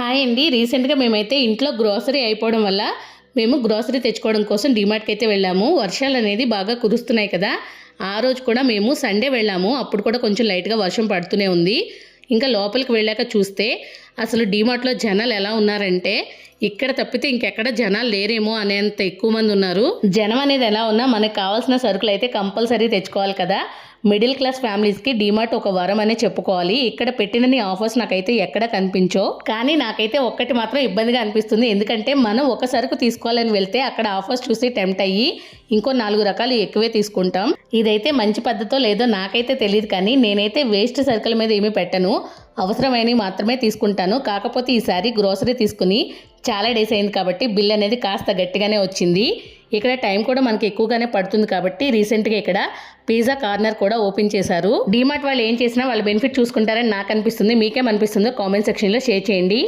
Hi అండి. రీసెంట్గా మేమైతే ఇంట్లో గ్రోసరీ అయిపోవడం వల్ల మేము గ్రోసరీ తెచ్చుకోవడం కోసం డిమార్ట్కి అయితే వెళ్ళాము. వర్షాలు అనేది బాగా కురుస్తున్నాయి కదా. ఆ రోజు కూడా మేము సండే వెళ్ళాము. అప్పుడు కూడా కొంచెం లైట్గా వర్షం పడుతూనే ఉంది. ఇంకా లోపలికి వెళ్ళాక చూస్తే అసలు డీమార్ట్లో జనాలు ఎలా ఉన్నారంటే ఇక్కడ తప్పితే ఇంకెక్కడ జనాలు లేరేమో అనేంత ఎక్కువ మంది ఉన్నారు. జనం అనేది ఎలా ఉన్నా మనకు కావాల్సిన సరుకులు అయితే కంపల్సరీ తెచ్చుకోవాలి కదా. మిడిల్ క్లాస్ ఫ్యామిలీస్కి డిమార్ట్ ఒక వరం అనే చెప్పుకోవాలి. ఇక్కడ పెట్టినని ఆఫర్స్ నాకైతే ఎక్కడ కనిపించో కానీ నాకైతే ఒక్కటి మాత్రం ఇబ్బందిగా అనిపిస్తుంది. ఎందుకంటే మనం ఒక సరుకు తీసుకోవాలని వెళ్తే అక్కడ ఆఫర్స్ చూసి టెంప్ట్ అయ్యి ఇంకో నాలుగు రకాలు ఎక్కువే తీసుకుంటాం. ఇదైతే మంచి పద్ధతో లేదో నాకైతే తెలియదు కానీ నేనైతే వేస్ట్ సర్కిల్ మీద ఏమీ పెట్టను. అవసరమైనవి మాత్రమే తీసుకుంటాను. కాకపోతే ఈసారి గ్రోసరీ తీసుకుని చాలా డేస్ అయింది కాబట్టి బిల్ అనేది కాస్త గట్టిగానే వచ్చింది. ఇక్కడ టైం కూడా మనకి ఎక్కువగానే పడుతుంది కాబట్టి రీసెంట్గా ఇక్కడ పిజ్జా కార్నర్ కూడా ఓపెన్ చేశారు. డీమార్ట్ వాళ్ళు ఏం చేసినా వాళ్ళ బెనిఫిట్ చూసుకుంటారని నాకు అనిపిస్తుంది. మీకేమనిపిస్తుందో కామెంట్ సెక్షన్లో షేర్ చేయండి.